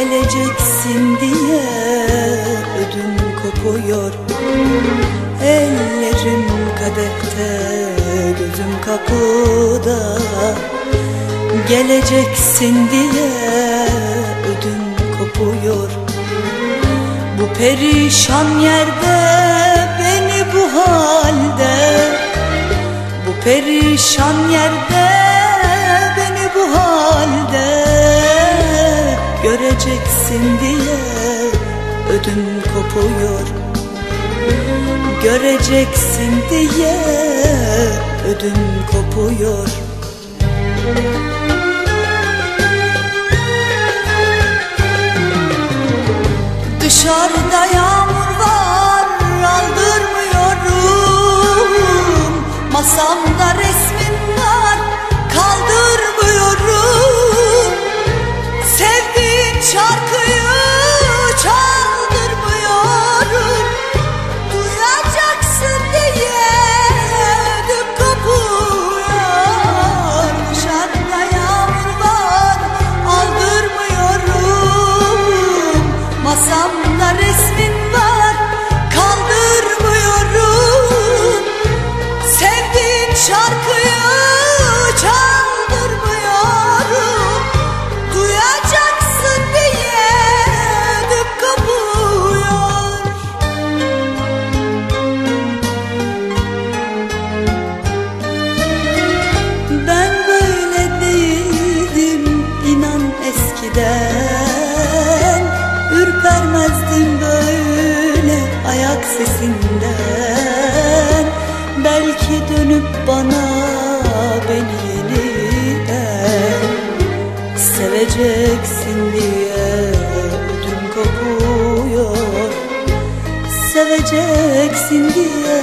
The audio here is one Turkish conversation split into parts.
Geleceksin diye ödüm kopuyor. Ellerim kadehte gözüm kapıda. Geleceksin diye ödüm kopuyor. Bu perişan yerde beni bu halde. Bu perişan yerde Göreceksin diye ödüm kopuyor. Göreceksin diye ödüm kopuyor. Dışarıda yağmur var aldırmıyorum. Masamda dönüp bana beni yeniden Seveceksin diye ödüm kopuyor. Seveceksin diye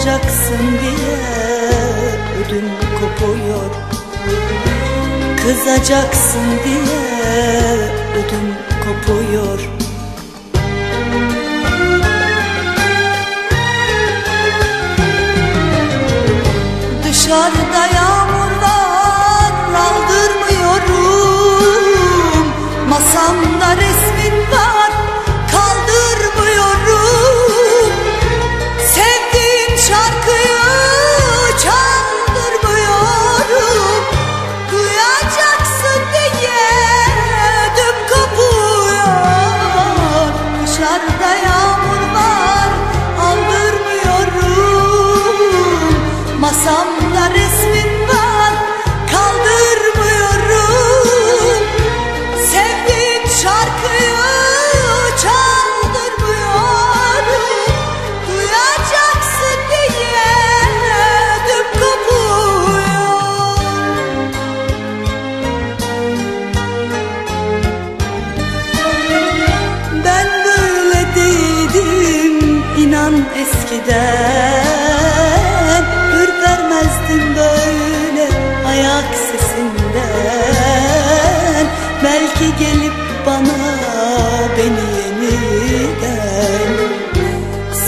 Kızacaksın diye ödüm kopuyor. Kızacaksın diye ödüm kopuyor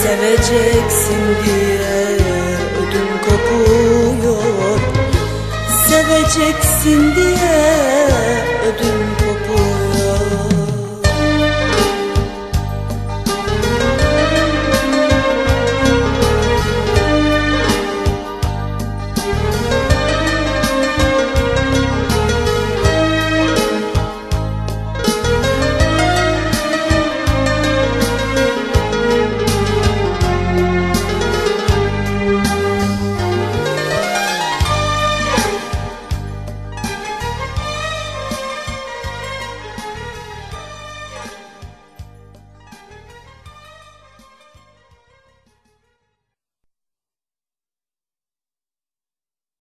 Seveceksin diye ödüm kopuyor. Seveceksin diye